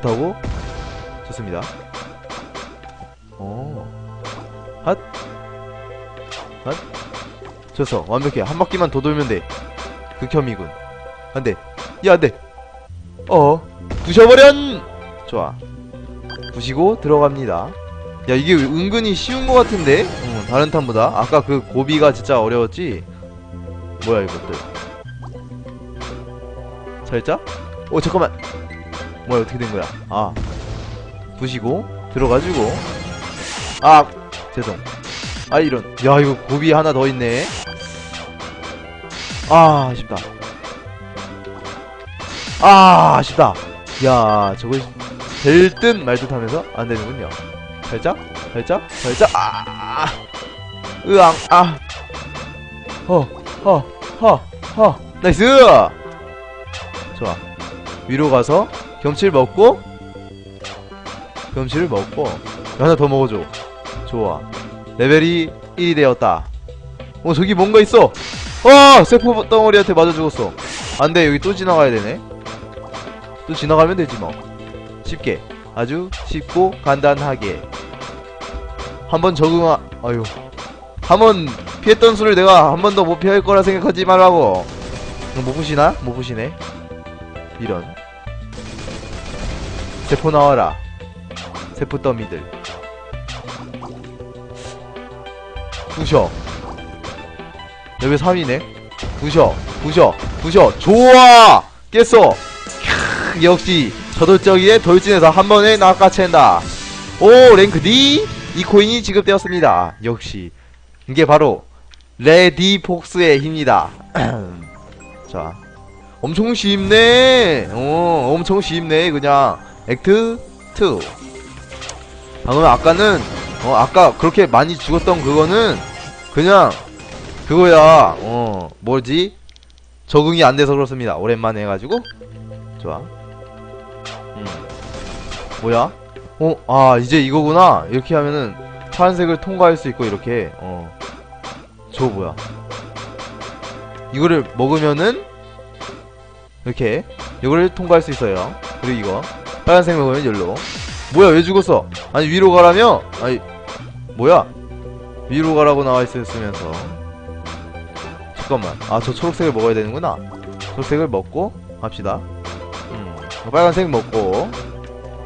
좋다고? 좋습니다. 어. 핫. 핫. 좋았어. 완벽해. 한 바퀴만 더 돌면 돼. 극혐이군. 안 돼. 야, 안 돼. 어. 부셔버련! 좋아. 부시고 들어갑니다. 야, 이게 은근히 쉬운 것 같은데? 응, 다른 탄보다. 아까 그 고비가 진짜 어려웠지? 뭐야, 이것들. 살짝? 어, 잠깐만. 뭐야, 어떻게 된 거야? 아. 부시고, 들어가지고. 아, 죄송. 아, 이런. 야, 이거 고비 하나 더 있네. 아, 아쉽다. 아, 아쉽다. 야, 저거 될 듯 말 듯 하면서 안 되는군요. 살짝, 살짝, 살짝, 아, 으앙, 아, 허, 허, 허, 허, 나이스! 좋아. 위로 가서 경치를 먹고, 경치를 먹고, 하나 더 먹어줘. 좋아. 레벨이 1이 되었다. 어, 저기 뭔가 있어! 어! 세포 덩어리한테 맞아 죽었어. 안 돼, 여기 또 지나가야 되네. 또 지나가면 되지 뭐. 쉽게. 아주 쉽고 간단하게. 한번 적응하, 아유. 한번 피했던 수를 내가 한 번 더 못 피할 거라 생각하지 말라고. 못 부시나? 못 부시네. 이런. 세포 나와라. 세포 더미들. 부셔. 레벨 3이네. 부셔. 부셔. 부셔. 좋아! 깼어! 캬, 역시 저돌적이에 돌진해서 한 번에 낚아챈다. 오 랭크 D 이 코인이 지급되었습니다. 역시 이게 바로 레디폭스의 힘이다. 자 엄청 쉽네. 어 엄청 쉽네 그냥 액트 2. 방금 아까는 어 아까 그렇게 많이 죽었던 그거는 그냥 그거야. 어 뭐지 적응이 안 돼서 그렇습니다. 오랜만에 해가지고 좋아. 음. 뭐야? 어, 아, 이제 이거구나. 이렇게 하면은 파란색을 통과할 수 있고, 이렇게. 어. 저거 뭐야? 이거를 먹으면은, 이렇게. 이거를 통과할 수 있어요. 그리고 이거. 빨간색 먹으면 열로. 뭐야, 왜 죽었어? 아니, 위로 가라며? 아니, 뭐야? 위로 가라고 나와 있었으면서. 잠깐만. 아, 저 초록색을 먹어야 되는구나. 초록색을 먹고, 합시다. 음, 빨간색 먹고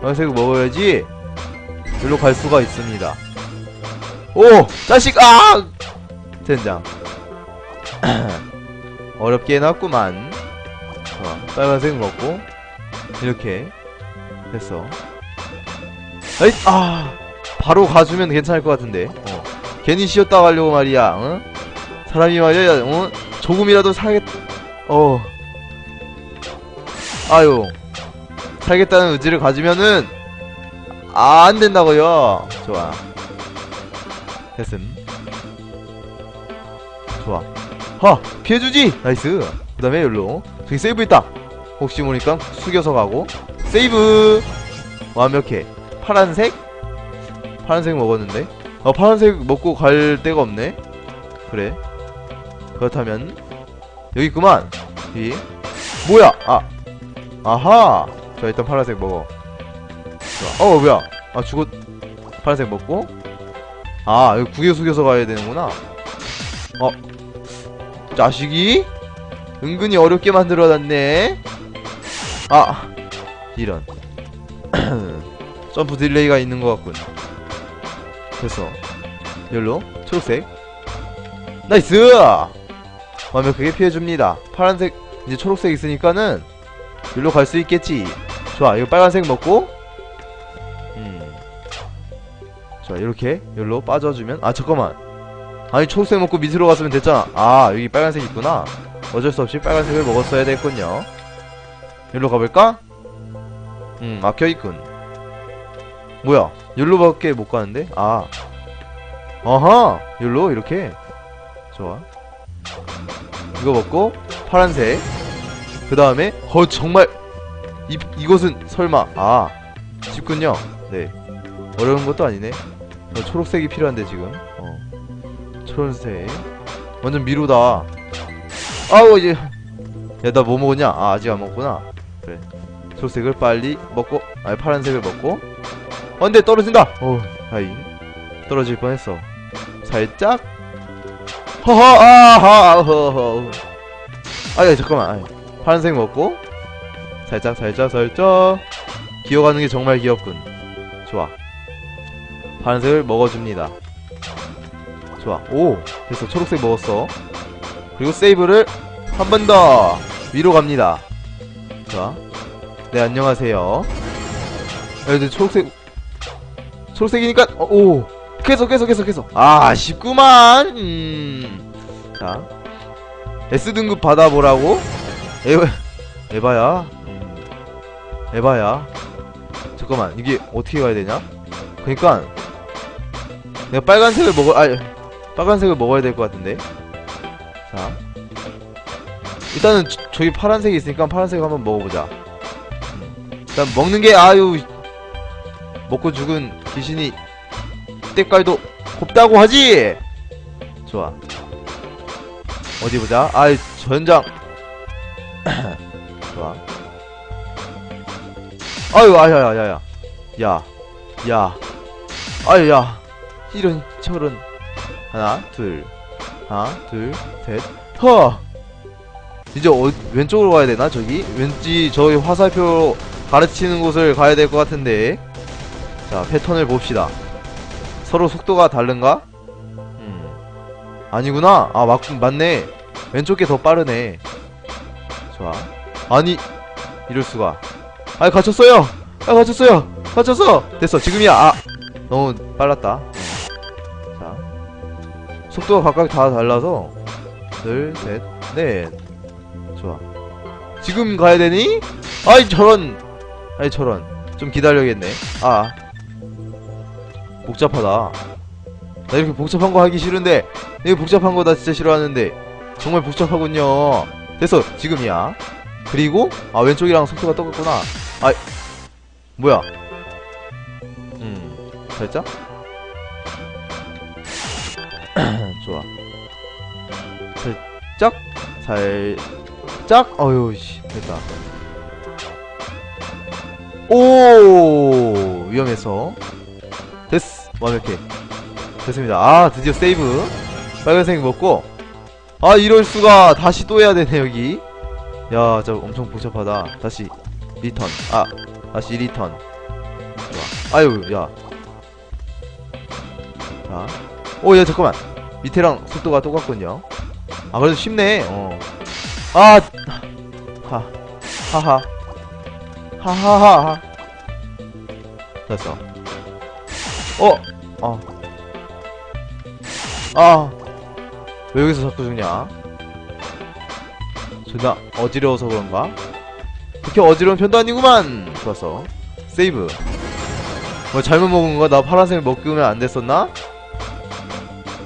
빨간색 먹어야지 여기로 갈 수가 있습니다 오! 자식! 아! 젠장 어렵게 해놨구만 좋아 빨간색 먹고 이렇게 됐어 에잇! 아! 바로 가주면 괜찮을 것 같은데 어. 괜히 쉬었다 가려고 말이야 응? 사람이 말이야 어? 조금이라도 살겠... 어... 아유 살겠다는 의지를 가지면은 아, 안 된다고요. 좋아. 됐음. 좋아. 하 피해주지. 나이스. 그 다음에 여기로 저기 세이브 있다. 혹시 모르니까 숙여서 가고 세이브. 완벽해. 파란색. 파란색 먹었는데. 어 파란색 먹고 갈 데가 없네. 그래. 그렇다면 여기 있구만. 이 뭐야? 아 아하! 자, 일단 파란색 먹어. 좋아. 어, 뭐야? 아, 죽었. 파란색 먹고. 아, 여기 구겨 숙여서 가야 되는구나. 어. 자식이? 은근히 어렵게 만들어놨네. 아. 이런. 점프 딜레이가 있는 것 같군. 됐어. 열로 초록색. 나이스! 완벽하게 피해줍니다. 파란색, 이제 초록색 있으니까는 여기로 갈 수 있겠지 좋아 이거 빨간색 먹고 음 좋아 이렇게 여기로 빠져주면 아 잠깐만 아니 초록색 먹고 밑으로 갔으면 됐잖아 아 여기 빨간색 있구나 어쩔 수 없이 빨간색을 먹었어야 됐군요 여기로 가볼까? 음. 막혀있군 뭐야? 여기로밖에 못 가는데? 아. 아하 여기로 이렇게? 좋아. 이거 먹고 파란색. 그 다음에 어 정말! 이, 이것은 설마 아. 쉽군요. 네. 어려운 것도 아니네. 어, 초록색이 필요한데 지금. 어. 초록색. 완전 미로다. 아우 이제. 야 나 뭐 먹었냐? 아 아직 안 먹구나. 그래 초록색을 빨리 먹고 아 파란색을 먹고. 어 근데 떨어진다! 어 아이. 떨어질 뻔했어. 살짝. 허허 아하 허허. 아야 잠깐만. 아이. 파란색 먹고. 살짝 살짝 살짝. 기어가는 게 정말 귀엽군. 좋아. 파란색을 먹어줍니다. 좋아. 오 됐어. 초록색 먹었어. 그리고 세이브를 한 번 더 위로 갑니다. 좋아 네 안녕하세요. 야 근데 초록색 초록색이니까 어, 오 계속 계속 계속 계속. 아 아쉽구만. 음. 자 S등급 받아보라고? 에바 에바야? 음. 에바야. 잠깐만 이게 어떻게 가야 되냐? 그니까 내가 빨간색을 먹어 아 빨간색을 먹어야 될 것 같은데. 자 일단은 저, 저기 파란색이 있으니까 파란색 한번 먹어보자. 음. 일단 먹는 게 아유 먹고 죽은 귀신이 때깔도 곱다고 하지? 좋아. 어디 보자. 아이 전장. 좋아. 아유 아야야야야. 야야. 아유 야. 이런 저런 하나 둘. 하나 둘셋허! 이제 어, 왼쪽으로 가야 되나 저기? 왠지 저기 화살표 가르치는 곳을 가야 될 것 같은데. 자 패턴을 봅시다. 서로 속도가 다른가? 음. 아니구나. 아 맞, 맞네. 왼쪽 게 더 빠르네. 좋아. 아니 이럴 수가. 아 갇혔어요. 아 갇혔어요. 갇혔어. 됐어. 지금이야. 아 너무 빨랐다. 어. 자. 속도가 각각 다 달라서. 둘셋넷. 좋아. 지금 가야 되니? 아이 저런 아이 저런. 좀 기다려야겠네. 아. 복잡하다. 나 이렇게 복잡한 거 하기 싫은데 이거 복잡한 거 나 진짜 싫어하는데 정말 복잡하군요. 됐어 지금이야. 그리고 아 왼쪽이랑 속도가 똑같구나. 아 뭐야? 음 살짝? 좋아. 살짝? 살짝? 어휴 씨 됐다 오 위험해서. 됐어 완벽해. 됐습니다. 아 드디어 세이브. 빨간색 먹고. 아 이럴수가. 다시 또 해야 되네 여기. 야 저 엄청 복잡하다. 다시 리턴. 아 다시 리턴. 좋아. 아유 야자오야 잠깐만. 밑에랑 속도가 똑같군요. 아 그래도 쉽네. 어아 하 하 하 하 하하하 됐어 어 어. 아. 왜 여기서 자꾸 죽냐? 존나 어지러워서 그런가? 그렇게 어지러운 편도 아니구만! 좋았어. 세이브. 뭐 잘못 먹은 거야? 나 파란색 먹으면 안 됐었나?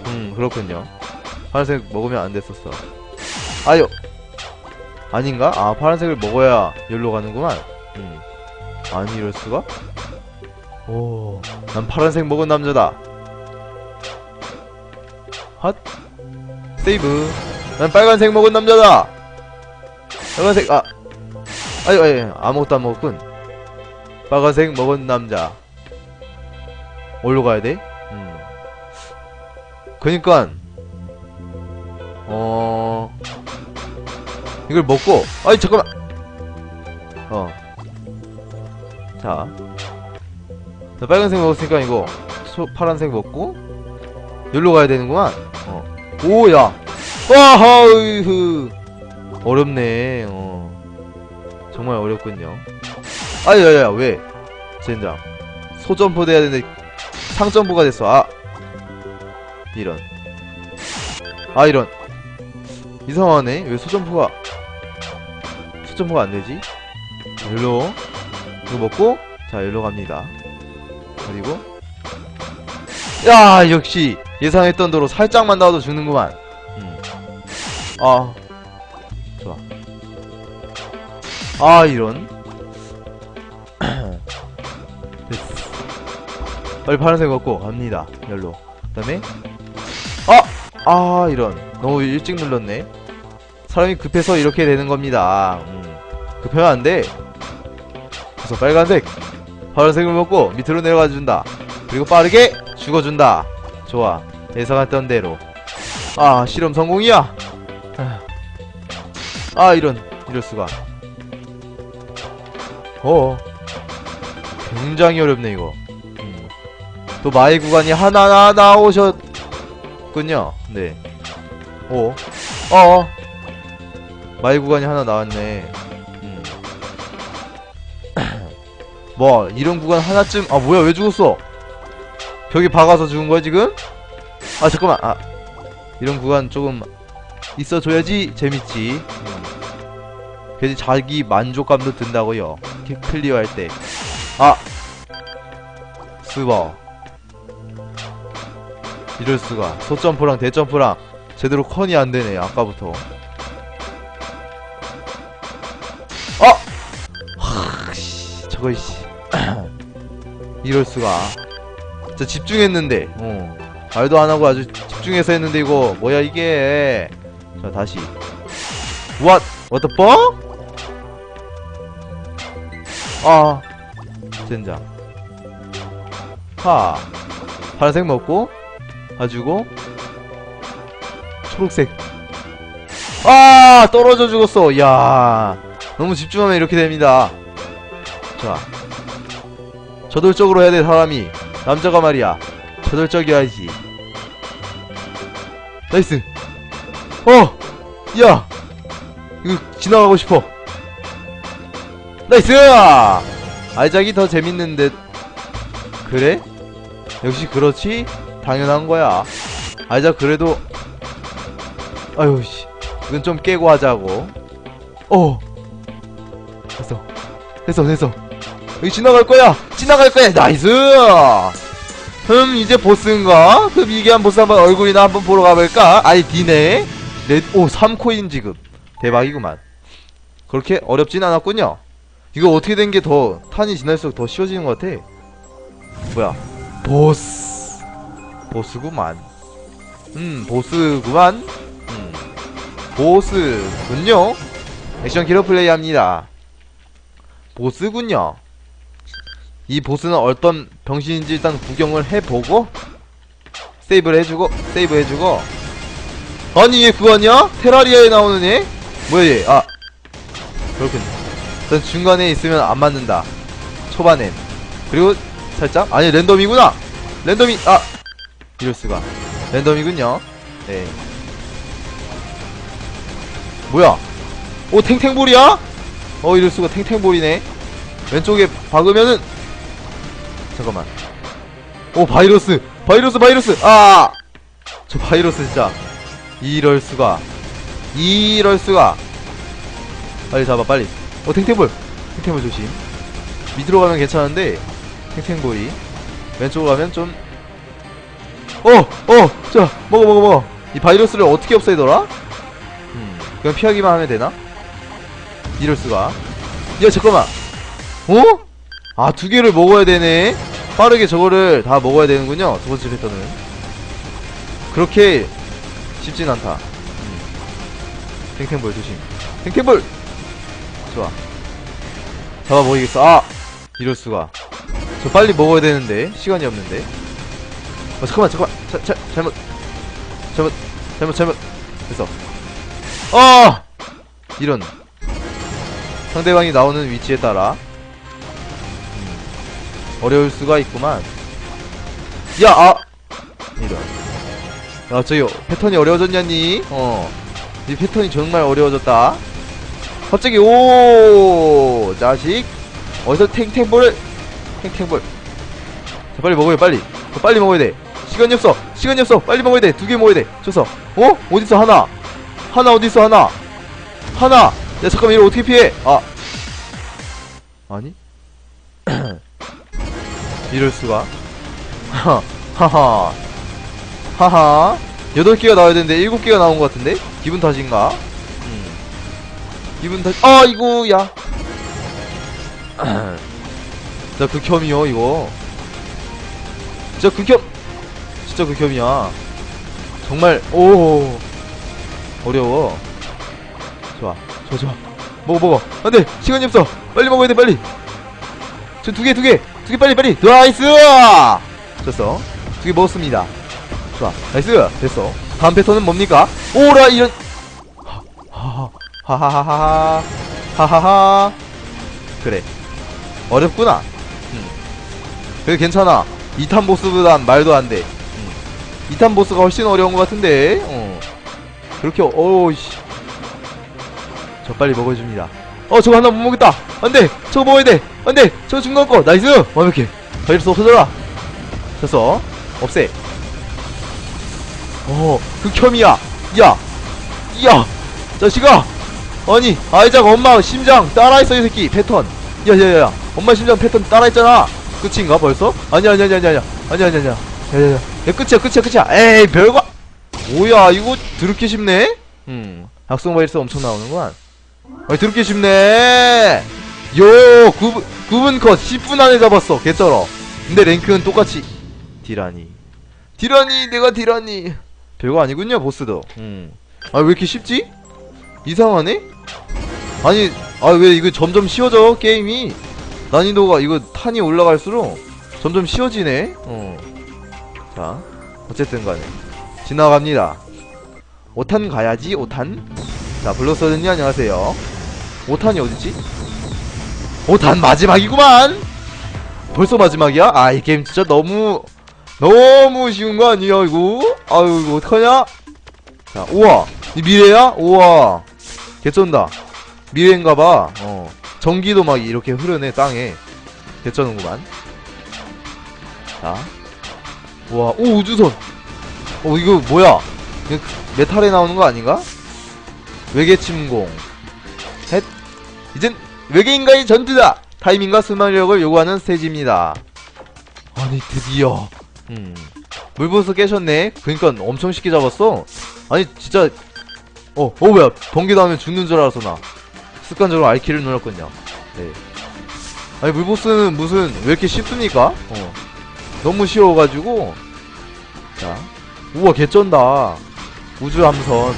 음, 그렇군요. 파란색 먹으면 안 됐었어. 아유! 아닌가? 아, 파란색을 먹어야 여기로 가는구만. 음. 아니, 이럴 수가? 오, 난 파란색 먹은 남자다. 핫. 세이브. 난 빨간색 먹은 남자다. 빨간색 아. 아유 아유 아무것도 안 먹었군. 빨간색 먹은 남자. 어디로 가야 돼? 음. 그니깐 어. 이걸 먹고. 아이 잠깐만. 어 자 자, 빨간색 먹었으니까 이거 소, 파란색 먹고 여기로 가야 되는구만. 어. 오야. 와하으흐. 어렵네. 어. 정말 어렵군요. 아야야 왜? 젠장. 소점프 돼야 되는데 상점프가 됐어. 아. 이런. 아 이런. 이상하네. 왜 소점프가 소점프가 안되지? 일로 이거 먹고 자 일로 갑니다. 그리고. 야 역시 예상했던 대로 살짝만 나와도 죽는구만. 음. 아. 좋아. 아 이런. 됐어. 빨리 파란색 먹고 갑니다 열로. 그 다음에. 아! 아 이런. 너무 일찍 눌렀네. 사람이 급해서 이렇게 되는 겁니다. 음. 급하면 안돼 그래서 빨간색 파란색을 먹고 밑으로 내려가 준다. 그리고 빠르게 죽어준다. 좋아. 예상했던 대로. 아 실험 성공이야. 아 이런 이럴 수가. 어. 굉장히 어렵네 이거. 음. 또 마의 구간이 하나 나오셨군요. 네. 오. 어. 마의 구간이 하나 나왔네 뭐 이런 구간 하나쯤 아 뭐야 왜 죽었어? 벽에 박아서 죽은 거야 지금? 아 잠깐만 아. 이런 구간 조금 있어줘야지 재밌지. 음. 괜히 자기 만족감도 든다고요. 이렇게 클리어 할 때 아! 스버. 이럴 수가. 소점프랑 대점프랑 제대로 컨이 안 되네 아까부터. 아! 하, 씨, 저거 씨 이럴 수가. 진짜 집중했는데. 어. 말도 안 하고 아주 집중해서 했는데 이거 뭐야 이게. 자 다시. What? What the fuck? 아. 젠장. 하. 파란색 먹고 가지고 초록색. 아 떨어져 죽었어. 야. 너무 집중하면 이렇게 됩니다. 자 저돌적으로 해야 돼 사람이 남자가 말이야 저돌적이어야지 나이스 어! 야! 이거 지나가고 싶어 나이스! 알작이 더 재밌는 듯 그래? 역시 그렇지? 당연한 거야 알작 그래도 아유 씨 이건 좀 깨고 하자고 어 됐어 됐어 됐어 여기 지나갈 거야. 지나갈 거야. 나이스! 흠 이제 보스인가? 그 미개한 보스 한번 얼굴이나 한번 보러 가볼까? 아이 디네. 레, 오 3코인 지급 대박이구만. 그렇게 어렵진 않았군요. 이거 어떻게 된 게 더 탄이 지날수록 더 쉬워지는 것 같아? 뭐야? 보스. 보스구만. 음 보스구만. 음 보스군요. 액션 키러 플레이합니다. 보스군요 이 보스는 어떤 병신인지 일단 구경을 해보고 세이브를 해주고 세이브 해주고. 아니 얘 그거 아니야? 테라리아에 나오는 애? 뭐야 얘? 아 그렇군 일단 중간에 있으면 안 맞는다. 초반엔. 그리고 살짝 아니 랜덤이구나! 랜덤이 아! 이럴수가. 랜덤이군요. 네. 뭐야? 오 탱탱볼이야? 어 이럴수가. 탱탱볼이네. 왼쪽에 박으면은 잠깐만. 오 바이러스! 바이러스 바이러스! 아 저 바이러스 진짜. 이럴 수가. 이럴 수가. 빨리 잡아 빨리. 어 탱탱볼. 탱탱볼 조심. 밑으로 가면 괜찮은데 탱탱볼이. 왼쪽으로 가면 좀. 어! 어! 자 먹어 먹어 먹어. 이 바이러스를 어떻게 없애더라? 음 그냥 피하기만 하면 되나? 이럴 수가. 야 잠깐만. 어? 아 두 개를 먹어야 되네. 빠르게 저거를 다 먹어야 되는군요 두 번째 패턴은. 그렇게 쉽진 않다. 음. 탱탱볼 조심. 탱탱볼! 좋아. 잡아먹이겠어. 아! 이럴 수가. 저 빨리 먹어야 되는데 시간이 없는데. 어 잠깐만 잠깐만. 자, 자, 잘못. 잘못 잘못 잘못. 됐어. 아 이런. 상대방이 나오는 위치에 따라. 음, 어려울 수가 있구만. 야 아! 이런 야 저기 패턴이 어려워졌냐니? 어이 패턴이 정말 어려워졌다. 갑자기 오! 자식. 어디서 탱탱볼을 탱탱볼. 자 빨리 먹어요 빨리. 더 빨리 먹어야 돼. 시간이 없어. 시간이 없어. 빨리 먹어야 돼. 두 개 먹어야 돼. 줬어 어? 어딨어 하나? 하나 어딨어 하나? 하나. 야 잠깐만 이거 어떻게 피해? 아. 아니 이럴 수가? 하하. 하하. 여덟 개가 나와야 되는데 일곱 개가 나온 것 같은데? 기분 탓인가? 음. 기분 탓 아이고 야. 진짜 극혐이요 이거. 진짜 극혐 진짜 극혐이야. 정말 오 어려워. 좋아 좋아 좋아. 먹어 먹어. 안돼 시간이 없어. 빨리 먹어야 돼 빨리. 저 두 개 두 개 두 개 빨리 빨리. 나이스! 됐어. 두 개 먹었습니다. 좋아. 나이스! 됐어. 다음 패턴은 뭡니까? 오라 이런. 하하 하하하하 하하하 그래. 어렵구나. 음. 그래 괜찮아. 2탄 보스보단 말도 안돼. 음. 2탄 보스가 훨씬 어려운 것 같은데. 어. 그렇게 어우씨. 저 빨리 먹어줍니다 어 저거 하나 못 먹겠다. 안돼. 저거 먹어야 돼. 안돼. 저거 중간 거. 나이스. 완벽해. 바이러스 없어져라. 됐어. 없애. 어 극혐이야. 야. 야, 자식아. 아니 아이작 엄마 심장 따라했어 이 새끼. 패턴. 야야야야. 엄마 심장 패턴 따라했잖아. 끝인가 벌써? 아니야 아니야 아니야 아니야. 아니야 아니야 아니야. 야야야. 야 끝이야 끝이야 끝이야. 에이 별거. 뭐야 이거 드럽게 쉽네? 음. 악성 바이러스 엄청 나오는구만 아니 드럽게 쉽네. 요 9분 9분 컷 10분 안에 잡았어. 개쩔어. 근데 랭크는 똑같이. 디라니. 디라니 내가 디라니. 별거 아니군요 보스도. 음 아 왜 이렇게 쉽지? 이상하네? 아니 아 왜 이거 점점 쉬워져 게임이? 난이도가 이거 탄이 올라갈수록 점점 쉬워지네. 어 자 어쨌든 간에. 지나갑니다. 5탄 가야지 5탄 자 블러서든님 안녕하세요 5탄이 어디지? 5탄 마지막이구만 벌써 마지막이야? 아 이 게임 진짜 너무 너무 쉬운 거 아니야 이거? 아유 이거 어떡하냐? 자 우와 이 미래야? 우와 개쩐다 미래인가봐 어 전기도 막 이렇게 흐르네 땅에 개쩌는구만 자 우와 오 우주선 어 이거 뭐야 이거 메탈에 나오는 거 아닌가? 외계 침공. 헷 이젠 외계인과의 전투다! 타이밍과 순발력을 요구하는 스테이지입니다. 아니 드디어. 음. 물보스 깨셨네. 그니까 엄청 쉽게 잡았어. 아니 진짜. 어, 어 뭐야. 번개도 하면 죽는 줄 알아서 나. 습관적으로 R키를 눌렀군요. 네. 아니 물보스는 무슨 왜 이렇게 쉽습니까? 어. 너무 쉬워가지고. 자. 우와 개쩐다. 우주 함선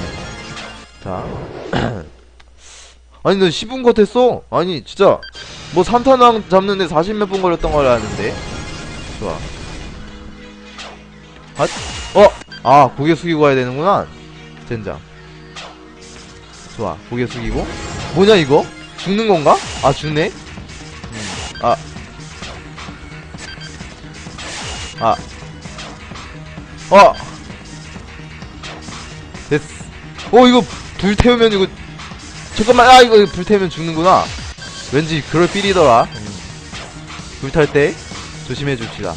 자 아니 너 10분 컷 했어? 아니 진짜 뭐 3탄왕 잡는데 40몇 분 걸렸던 걸 아는데 좋아 아, 어? 아 고개 숙이고 가야 되는구나 젠장 좋아 고개 숙이고 뭐냐 이거? 죽는 건가? 아 죽네 음, 아 아. 어! 됐어. 어, 이거, 불 태우면 이거, 잠깐만, 아, 이거 불 태우면 죽는구나. 왠지 그럴 필이더라. 음. 불탈 때, 조심해 줍시다.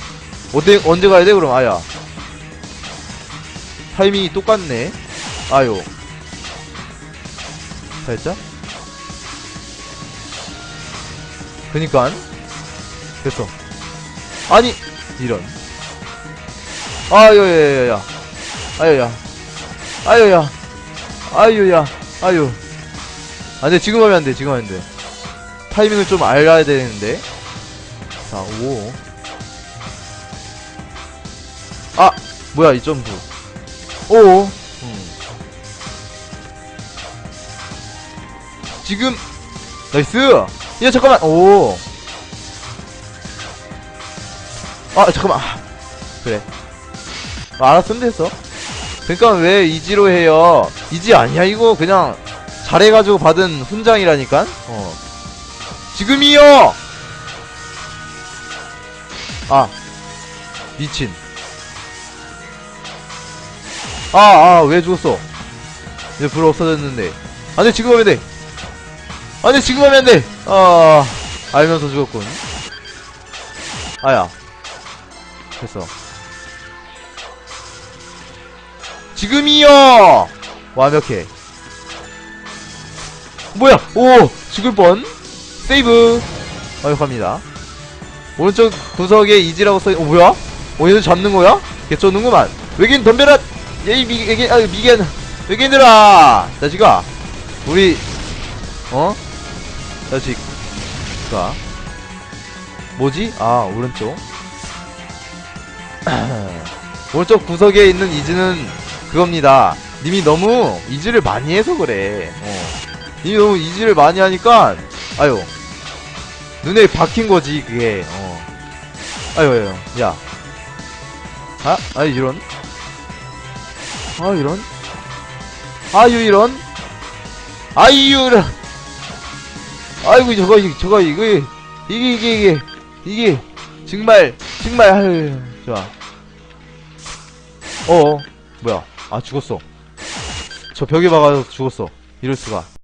어때, 언제 가야 돼, 그럼, 아야? 타이밍이 똑같네. 아요. 살짝? 그니깐. 됐어. 아니! 이런. 아유, 야, 야, 야. 아유야. 아유야. 아유야. 아유. 안 돼, 지금 하면 안 돼, 지금 하면 안 돼. 타이밍을 좀 알아야 되는데. 자, 오. 아! 뭐야, 이 점프. 오. 음. 지금. 나이스! 야, 잠깐만! 오. 아, 잠깐만. 아, 그래. 아, 알았으면 됐어. 그니까 왜 이지로 해요? 이지 아니야 이거 그냥 잘해가지고 받은 훈장이라니까. 어. 지금이요. 아 미친. 아아왜 죽었어? 이제 불 없어졌는데. 안돼 지금 하면 돼. 안돼 지금 하면 안 돼. 아 알면서 죽었군. 아야. 됐어. 지금이요! 완벽해. 뭐야! 오! 죽을 뻔! 세이브! 완벽합니다. 오른쪽 구석에 이지라고 써있, 어, 뭐야? 어, 얘는 잡는 거야? 개쩌는구만. 외계인 덤벼라! 예이, 미, 외계인, 아, 미개인, 외계인들아! 자식아! 우리, 어? 자식. 자. 뭐지? 아, 오른쪽. 오른쪽 구석에 있는 이지는 그겁니다. 님이 너무 이지를 많이 해서 그래. 어. 님이 너무 이지를 많이 하니까, 아유. 눈에 박힌 거지, 그게. 어. 아유, 아유, 야. 아, 아, 이런. 아, 이런. 아유, 이런. 아유, 이런. 아이고, 저거, 이- 저거, 이거, 이게, 이게, 이게, 이게, 정말, 정말, 아유, 좋아. 어어, 뭐야. 아, 죽었어. 저 벽에 박아서 죽었어. 이럴 수가.